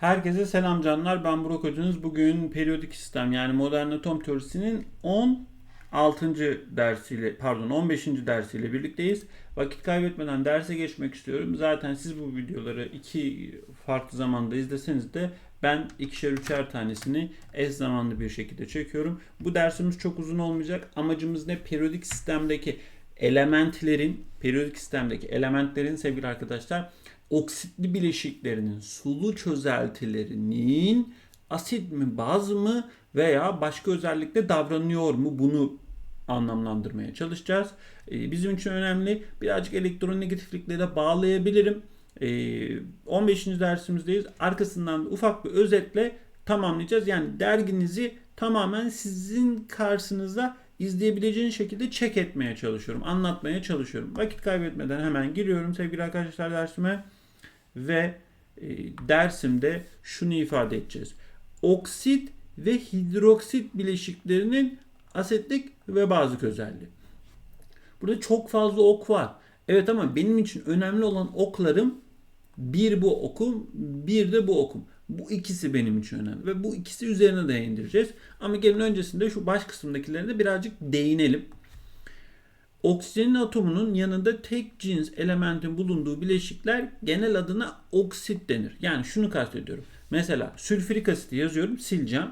Herkese selam canlar. Ben Burak Hocanız. Bugün periyodik sistem yani modern atom teorisinin 16. dersiyle pardon 15. dersiyle birlikteyiz. Vakit kaybetmeden derse geçmek istiyorum. Zaten siz bu videoları iki farklı zamanda izleseniz de ben ikişer üçer tanesini eş zamanlı bir şekilde çekiyorum. Bu dersimiz çok uzun olmayacak. Amacımız ne? Periyodik sistemdeki elementlerin, periyodik sistemdeki elementlerin sevgili arkadaşlar oksitli bileşiklerinin sulu çözeltilerinin asit mi baz mı veya başka özellikle davranıyor mu bunu anlamlandırmaya çalışacağız. Ee, bizim için önemli. Birazcık elektronegatiflikle de bağlayabilirim. Ee, 15. dersimizdeyiz. Arkasından ufak bir özetle tamamlayacağız. Yani derginizi tamamen sizin karşınızda izleyebileceğiniz şekilde check etmeye çalışıyorum. Anlatmaya çalışıyorum. Vakit kaybetmeden hemen giriyorum sevgili arkadaşlar dersime. Ve e, dersimde şunu ifade edeceğiz. Oksit ve hidroksit bileşiklerinin asitlik ve bazlık özelliği. Burada çok fazla ok var. Evet ama benim için önemli olan oklarım bir bu okum, bir de bu okum. Bu ikisi benim için önemli ve bu ikisi üzerine değindireceğiz. Ama gelin öncesinde şu baş kısımdakilerine birazcık değinelim. Oksijenin atomunun yanında tek cins elementin bulunduğu bileşikler genel adına oksit denir. Yani şunu kastediyorum. Mesela sülfürik asiti yazıyorum sileceğim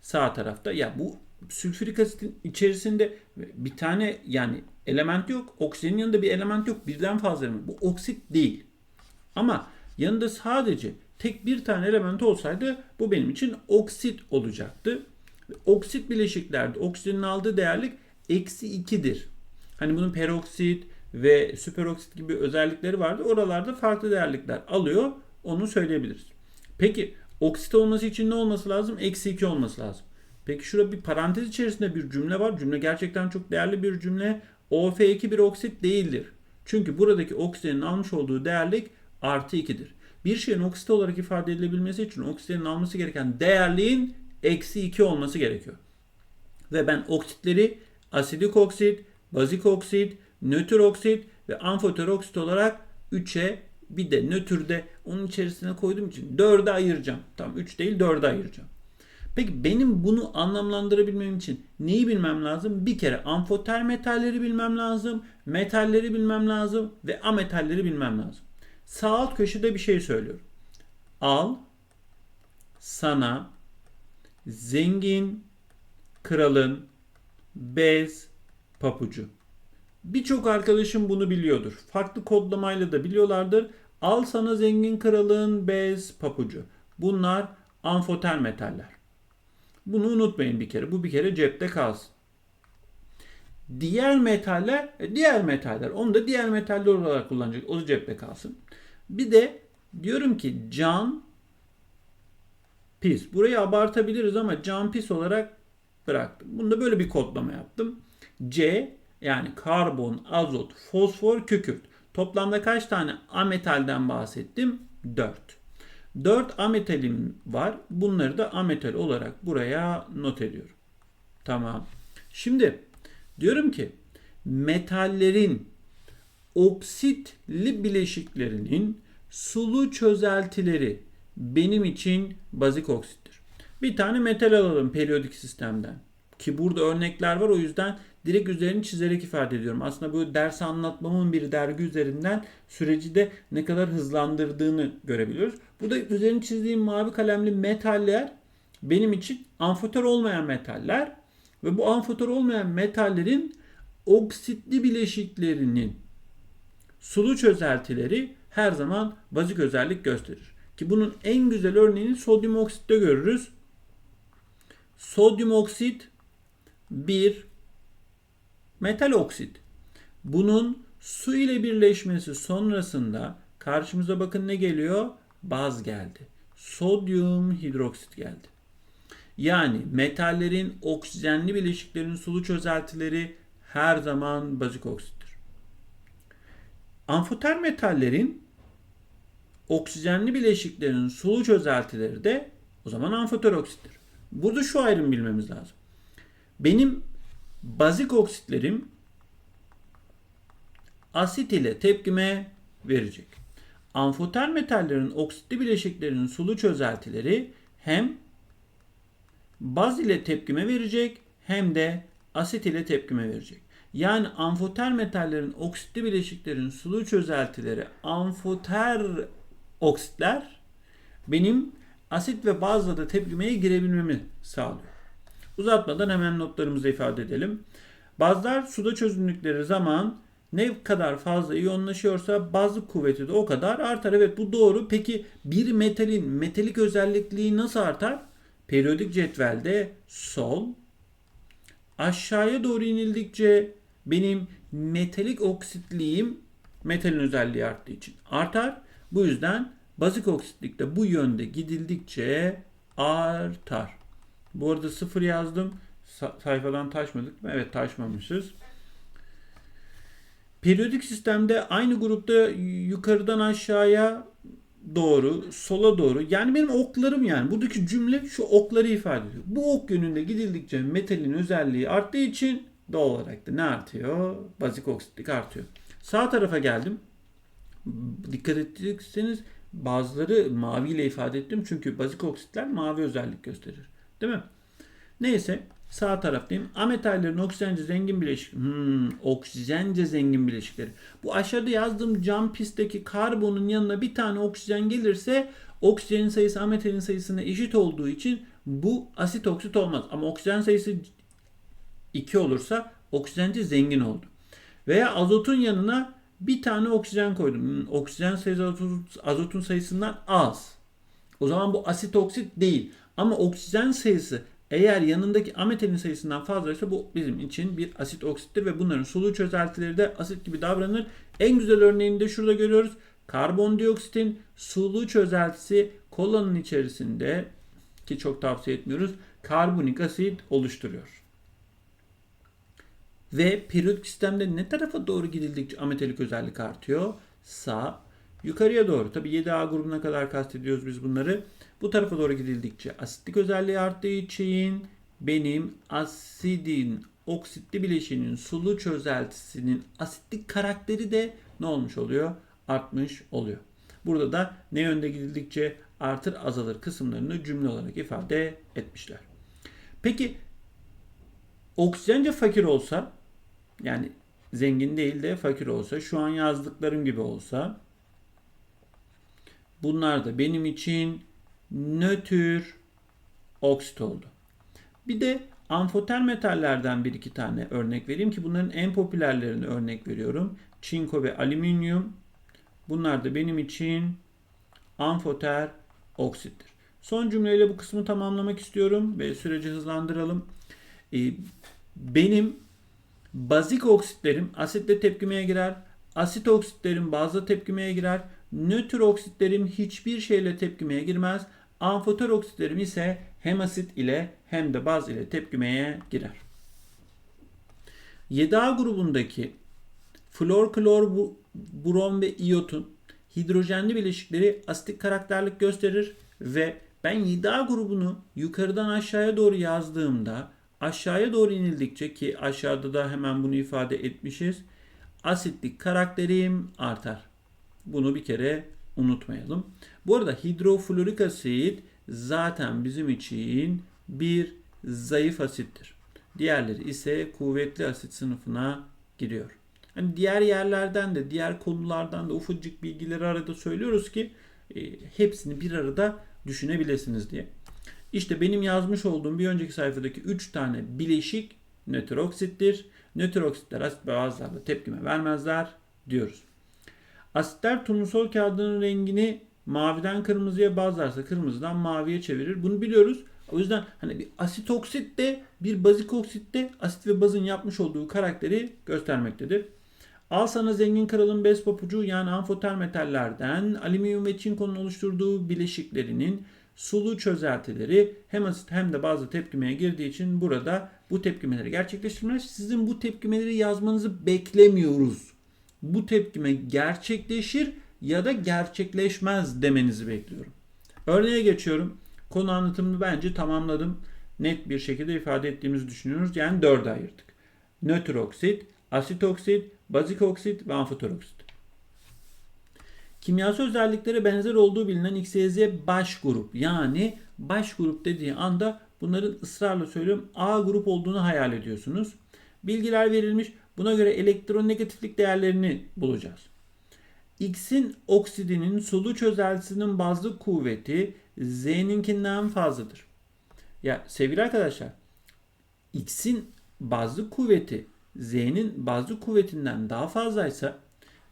sağ tarafta. Ya bu sülfürik asitin içerisinde bir tane yani element yok. Oksijenin yanında bir element yok. Birden fazla element. Bu oksit değil. Ama yanında sadece tek bir tane element olsaydı bu benim için oksit olacaktı. Oksit bileşiklerde oksijenin aldığı değerlik eksi 2'dir. Hani bunun peroksit ve süperoksit gibi özellikleri vardı. Oralarda farklı değerlikler alıyor. Onu söyleyebiliriz. Peki oksit olması için ne olması lazım? Eksi 2 olması lazım. Peki şurada bir parantez içerisinde bir cümle var. Cümle gerçekten çok değerli bir cümle. OF2 bir oksit değildir. Çünkü buradaki oksijenin almış olduğu değerlik artı 2'dir. Bir şeyin oksit olarak ifade edilebilmesi için oksijenin alması gereken değerliğin eksi 2 olması gerekiyor. Ve ben oksitleri asidik oksit, bazik oksit, nötr oksit ve amfotör oksit olarak 3'e bir de nötrde onun içerisine koyduğum için 4'e ayıracağım. Tam 3 değil 4'e ayıracağım. Peki benim bunu anlamlandırabilmem için neyi bilmem lazım? Bir kere amfoter metalleri bilmem lazım, metalleri bilmem lazım ve ametalleri bilmem lazım. Sağ alt köşede bir şey söylüyorum. Al sana zengin kralın bez papucu. Birçok arkadaşım bunu biliyordur. Farklı kodlamayla da biliyorlardır. Al sana zengin kralın bez papucu. Bunlar amfoter metaller. Bunu unutmayın bir kere. Bu bir kere cepte kalsın. Diğer metaller, e, diğer metaller. Onu da diğer metaller olarak kullanacak. O da cepte kalsın. Bir de diyorum ki can pis. Burayı abartabiliriz ama can pis olarak bıraktım. Bunda böyle bir kodlama yaptım. C yani karbon, azot, fosfor, kükürt. Toplamda kaç tane ametalden bahsettim? 4. 4 ametalim var. Bunları da ametal olarak buraya not ediyorum. Tamam. Şimdi diyorum ki metallerin oksitli bileşiklerinin sulu çözeltileri benim için bazik oksittir. Bir tane metal alalım periyodik sistemden. Ki burada örnekler var o yüzden direkt üzerini çizerek ifade ediyorum. Aslında bu ders anlatmamın bir dergi üzerinden süreci de ne kadar hızlandırdığını görebiliyoruz. Burada üzerini çizdiğim mavi kalemli metaller benim için amfotör olmayan metaller ve bu amfotör olmayan metallerin oksitli bileşiklerinin sulu çözeltileri her zaman bazik özellik gösterir. Ki bunun en güzel örneğini sodyum oksitte görürüz. Sodyum oksit bir metal oksit. Bunun su ile birleşmesi sonrasında karşımıza bakın ne geliyor? Baz geldi. Sodyum hidroksit geldi. Yani metallerin oksijenli bileşiklerin sulu çözeltileri her zaman bazik oksittir. Amfoter metallerin oksijenli bileşiklerin sulu çözeltileri de o zaman amfoter oksittir. Burada şu ayrım bilmemiz lazım. Benim bazik oksitlerim asit ile tepkime verecek. amfoter metallerin oksitli bileşiklerinin sulu çözeltileri hem baz ile tepkime verecek hem de asit ile tepkime verecek. Yani amfoter metallerin oksitli bileşiklerin sulu çözeltileri amfoter oksitler benim asit ve bazla da tepkimeye girebilmemi sağlıyor. Uzatmadan hemen notlarımızı ifade edelim. Bazlar suda çözündükleri zaman ne kadar fazla iyonlaşıyorsa bazlık kuvveti de o kadar artar. Evet bu doğru. Peki bir metalin metalik özelliği nasıl artar? Periyodik cetvelde sol aşağıya doğru inildikçe benim metalik oksitliğim metalin özelliği arttığı için artar. Bu yüzden bazik oksitlikte bu yönde gidildikçe artar. Bu arada sıfır yazdım. Sa- sayfadan taşmadık mı? Evet taşmamışız. Periyodik sistemde aynı grupta yukarıdan aşağıya doğru, sola doğru. Yani benim oklarım yani. Buradaki cümle şu okları ifade ediyor. Bu ok yönünde gidildikçe metalin özelliği arttığı için doğal olarak da ne artıyor? Bazik oksitlik artıyor. Sağ tarafa geldim. Dikkat ettiyseniz bazıları maviyle ifade ettim. Çünkü bazik oksitler mavi özellik gösterir. Değil mi? Neyse sağ taraftayım. Ametallerin oksijence zengin bileşik. Hmm, oksijence zengin bileşikleri. Bu aşağıda yazdığım cam pistteki karbonun yanına bir tane oksijen gelirse oksijenin sayısı ametalin sayısına eşit olduğu için bu asit oksit olmaz. Ama oksijen sayısı 2 olursa oksijence zengin oldu. Veya azotun yanına bir tane oksijen koydum. Hmm, Oksijen sayısı azotun, sayısından az. O zaman bu asit oksit değil. Ama oksijen sayısı eğer yanındaki ametalin sayısından fazlaysa bu bizim için bir asit oksittir ve bunların sulu çözeltileri de asit gibi davranır. En güzel örneğini de şurada görüyoruz. Karbondioksitin sulu çözeltisi kolanın içerisinde ki çok tavsiye etmiyoruz karbonik asit oluşturuyor. Ve periyodik sistemde ne tarafa doğru gidildikçe ametalik özellik artıyor? Sağ, yukarıya doğru. Tabi 7A grubuna kadar kastediyoruz biz bunları. Bu tarafa doğru gidildikçe asitlik özelliği arttığı için benim asidin oksitli bileşiğinin sulu çözeltisinin asitlik karakteri de ne olmuş oluyor? Artmış oluyor. Burada da ne yönde gidildikçe artır azalır kısımlarını cümle olarak ifade etmişler. Peki oksijence fakir olsa yani zengin değil de fakir olsa şu an yazdıklarım gibi olsa bunlar da benim için nötr oksit oldu. Bir de amfoter metallerden bir iki tane örnek vereyim ki bunların en popülerlerini örnek veriyorum. Çinko ve alüminyum. Bunlar da benim için amfoter oksittir. Son cümleyle bu kısmı tamamlamak istiyorum ve süreci hızlandıralım. Ee, benim bazik oksitlerim asitle tepkimeye girer. Asit oksitlerim bazla tepkimeye girer. Nötr oksitlerim hiçbir şeyle tepkimeye girmez. Amfoter oksitlerim ise hem asit ile hem de baz ile tepkimeye girer. 7A grubundaki flor, klor, brom ve iyotun hidrojenli bileşikleri asitik karakterlik gösterir ve ben 7A grubunu yukarıdan aşağıya doğru yazdığımda aşağıya doğru inildikçe ki aşağıda da hemen bunu ifade etmişiz. Asitlik karakterim artar. Bunu bir kere unutmayalım. Bu arada hidroflorik asit zaten bizim için bir zayıf asittir. Diğerleri ise kuvvetli asit sınıfına giriyor. Hani diğer yerlerden de diğer konulardan da ufacık bilgileri arada söylüyoruz ki e, hepsini bir arada düşünebilirsiniz diye. İşte benim yazmış olduğum bir önceki sayfadaki 3 tane bileşik nötr oksittir. Nötr oksitler asit ve bazlarla tepkime vermezler diyoruz. Asitler turnusol kağıdının rengini maviden kırmızıya bazlarsa kırmızıdan maviye çevirir. Bunu biliyoruz. O yüzden hani bir asit oksit de bir bazik oksit de asit ve bazın yapmış olduğu karakteri göstermektedir. Al sana zengin kralın bez papucu yani amfoter metallerden alüminyum ve çinkonun oluşturduğu bileşiklerinin sulu çözeltileri hem asit hem de bazı tepkimeye girdiği için burada bu tepkimeleri gerçekleştirmez. Sizin bu tepkimeleri yazmanızı beklemiyoruz. Bu tepkime gerçekleşir ya da gerçekleşmez demenizi bekliyorum. Örneğe geçiyorum. Konu anlatımını bence tamamladım. Net bir şekilde ifade ettiğimizi düşünüyoruz. Yani dörde ayırdık. Nötr oksit, asit oksit, bazik oksit ve amfoter oksit. Kimyasal özellikleri benzer olduğu bilinen XYZ baş grup. Yani baş grup dediği anda bunların ısrarla söylüyorum A grup olduğunu hayal ediyorsunuz. Bilgiler verilmiş. Buna göre elektronegatiflik değerlerini bulacağız. X'in oksidinin sulu çözeltisinin bazlı kuvveti Z'ninkinden fazladır. Ya sevgili arkadaşlar X'in bazlı kuvveti Z'nin bazlı kuvvetinden daha fazlaysa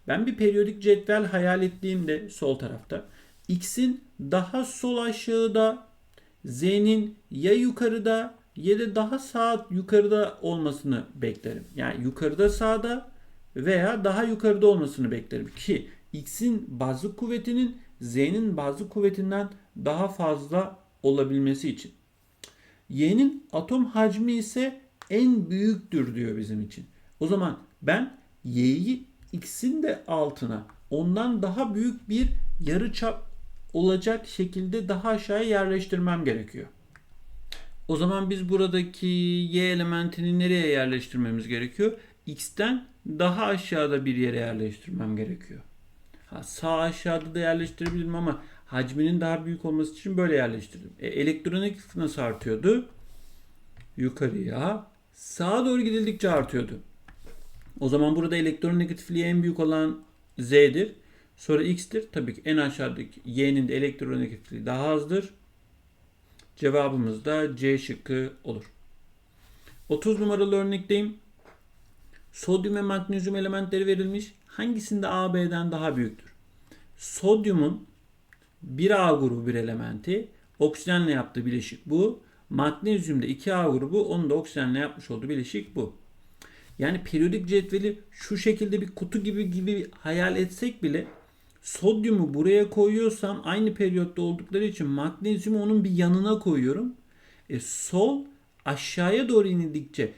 ben bir periyodik cetvel hayal ettiğimde sol tarafta X'in daha sol aşağıda Z'nin ya yukarıda ya da daha sağ yukarıda olmasını beklerim. Yani yukarıda sağda veya daha yukarıda olmasını beklerim ki X'in bazı kuvvetinin Z'nin bazı kuvvetinden daha fazla olabilmesi için. Y'nin atom hacmi ise en büyüktür diyor bizim için. O zaman ben Y'yi X'in de altına ondan daha büyük bir yarıçap olacak şekilde daha aşağıya yerleştirmem gerekiyor. O zaman biz buradaki Y elementini nereye yerleştirmemiz gerekiyor? X'ten daha aşağıda bir yere yerleştirmem gerekiyor. Ha, sağ aşağıda da yerleştirebilirim ama hacminin daha büyük olması için böyle yerleştirdim. E, elektronik nasıl artıyordu? Yukarıya sağa doğru gidildikçe artıyordu. O zaman burada elektronegatifliği en büyük olan Z'dir. Sonra X'tir. Tabii ki en aşağıdaki Y'nin de elektronegatifliği daha azdır. Cevabımız da C şıkkı olur. 30 numaralı örnekteyim. Sodyum ve magnezyum elementleri verilmiş. Hangisinde A, B'den daha büyüktür? Sodyumun 1A grubu bir elementi. Oksijenle yaptığı bileşik bu. Magnezyumda 2A grubu onun da oksijenle yapmış olduğu bileşik bu. Yani periyodik cetveli şu şekilde bir kutu gibi gibi hayal etsek bile sodyumu buraya koyuyorsam aynı periyotta oldukları için magnezyumu onun bir yanına koyuyorum. E, sol aşağıya doğru inildikçe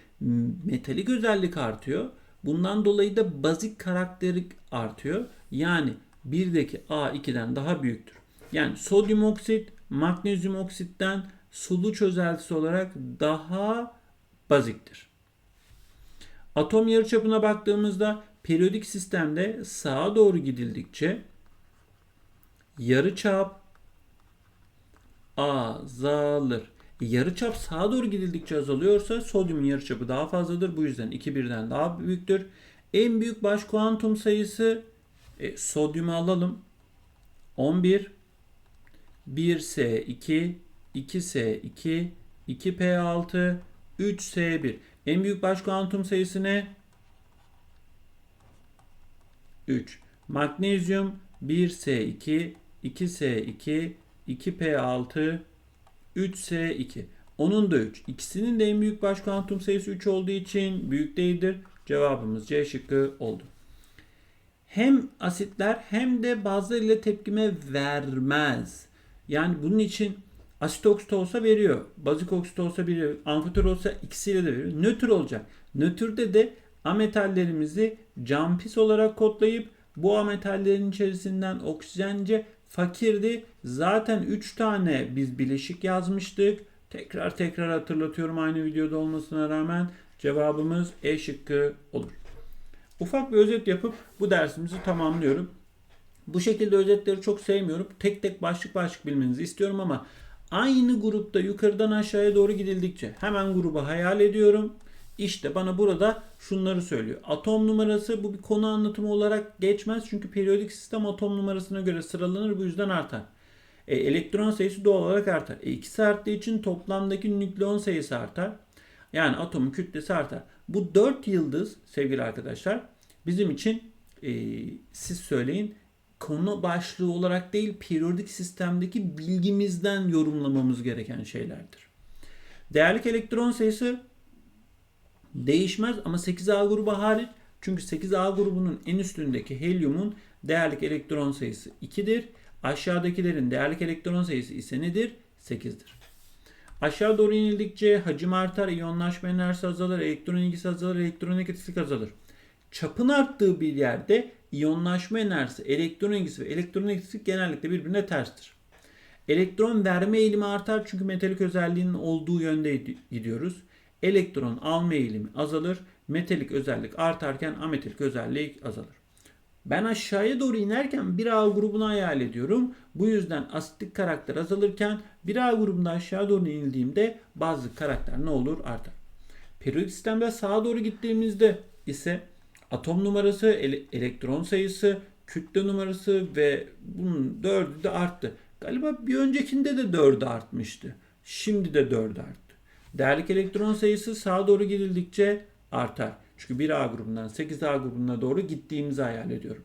metalik özellik artıyor. Bundan dolayı da bazik karakteri artıyor. Yani 1'deki A 2'den daha büyüktür. Yani sodyum oksit magnezyum oksitten sulu çözeltisi olarak daha baziktir. Atom yarıçapına baktığımızda periyodik sistemde sağa doğru gidildikçe yarıçap azalır. Yarıçap sağa doğru gidildikçe azalıyorsa sodyumun yarıçapı daha fazladır. Bu yüzden 2 birden daha büyüktür. En büyük baş kuantum sayısı e, sodyumu alalım. 11 1S2 2S2 2P6 3S1 en büyük baş kuantum sayısı ne? 3. Magnezyum 1S2 2S2 2P6 3S2 onun da 3. İkisinin de en büyük baş kuantum sayısı 3 olduğu için büyük değildir. Cevabımız C şıkkı oldu. Hem asitler hem de bazıları ile tepkime vermez. Yani bunun için asit oksit olsa veriyor. Bazik oksit olsa veriyor. Amfitör olsa ikisiyle de veriyor. Nötr olacak. Nötrde de ametallerimizi campis olarak kodlayıp bu ametallerin içerisinden oksijence fakirdi. Zaten 3 tane biz bileşik yazmıştık. Tekrar tekrar hatırlatıyorum aynı videoda olmasına rağmen cevabımız E şıkkı olur. Ufak bir özet yapıp bu dersimizi tamamlıyorum. Bu şekilde özetleri çok sevmiyorum. Tek tek başlık başlık bilmenizi istiyorum ama aynı grupta yukarıdan aşağıya doğru gidildikçe hemen grubu hayal ediyorum. İşte bana burada şunları söylüyor. Atom numarası bu bir konu anlatımı olarak geçmez. Çünkü periyodik sistem atom numarasına göre sıralanır. Bu yüzden artar. E, elektron sayısı doğal olarak artar. E, ikisi arttığı için toplamdaki nükleon sayısı artar. Yani atomun kütlesi artar. Bu 4 yıldız sevgili arkadaşlar bizim için e, siz söyleyin konu başlığı olarak değil periyodik sistemdeki bilgimizden yorumlamamız gereken şeylerdir. Değerlik elektron sayısı değişmez ama 8A grubu hariç çünkü 8A grubunun en üstündeki helyumun değerlik elektron sayısı 2'dir. Aşağıdakilerin değerlik elektron sayısı ise nedir? 8'dir. Aşağı doğru inildikçe hacim artar, iyonlaşma enerjisi azalır, elektron ilgisi azalır, elektronegatiflik azalır. Çapın arttığı bir yerde iyonlaşma enerjisi, elektron ilgisi ve elektronegatiflik genellikle birbirine terstir. Elektron verme eğilimi artar çünkü metalik özelliğinin olduğu yönde gidiyoruz. Elektron alma eğilimi azalır. Metalik özellik artarken ametalik özellik azalır. Ben aşağıya doğru inerken bir A grubunu hayal ediyorum. Bu yüzden asitlik karakter azalırken bir A grubunda aşağı doğru inildiğimde bazı karakter ne olur artar. Periyodik sistemde sağa doğru gittiğimizde ise atom numarası, ele- elektron sayısı, kütle numarası ve bunun dördü de arttı. Galiba bir öncekinde de dördü artmıştı. Şimdi de dördü arttı. Değerlik elektron sayısı sağa doğru gidildikçe artar. Çünkü 1A grubundan 8A grubuna doğru gittiğimizi hayal ediyorum.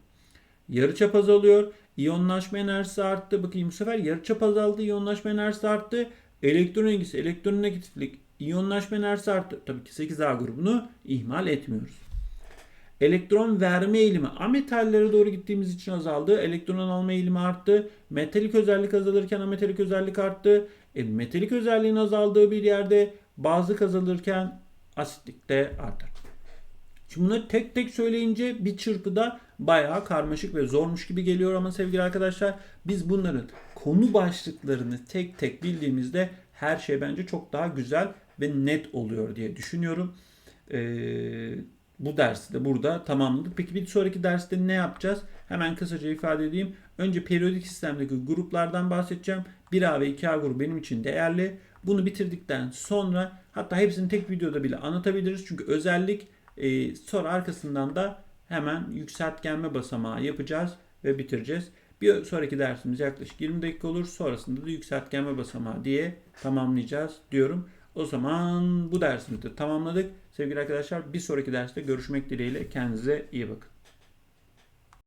Yarıçap azalıyor. İyonlaşma enerjisi arttı. Bakayım bu sefer yarıçap azaldı. İyonlaşma enerjisi arttı. Elektron ilgisi, elektron negatiflik, iyonlaşma enerjisi arttı. Tabii ki 8A grubunu ihmal etmiyoruz. Elektron verme eğilimi ametallere doğru gittiğimiz için azaldı. Elektron alma eğilimi arttı. Metalik özellik azalırken ametalik özellik arttı. E, metalik özelliğin azaldığı bir yerde bazlık azalırken asitlik de artar. Şimdi bunları tek tek söyleyince bir çırpıda bayağı karmaşık ve zormuş gibi geliyor ama sevgili arkadaşlar biz bunların konu başlıklarını tek tek bildiğimizde her şey bence çok daha güzel ve net oluyor diye düşünüyorum. Ee, bu dersi de burada tamamladık. Peki bir sonraki derste ne yapacağız? Hemen kısaca ifade edeyim. Önce periyodik sistemdeki gruplardan bahsedeceğim. 1A ve 2A grubu benim için değerli. Bunu bitirdikten sonra hatta hepsini tek videoda bile anlatabiliriz. Çünkü özellik e, sonra arkasından da hemen yükseltgenme basamağı yapacağız ve bitireceğiz. Bir sonraki dersimiz yaklaşık 20 dakika olur. Sonrasında da yükseltgenme basamağı diye tamamlayacağız diyorum. O zaman bu dersimizi de tamamladık. Sevgili arkadaşlar bir sonraki derste görüşmek dileğiyle kendinize iyi bakın.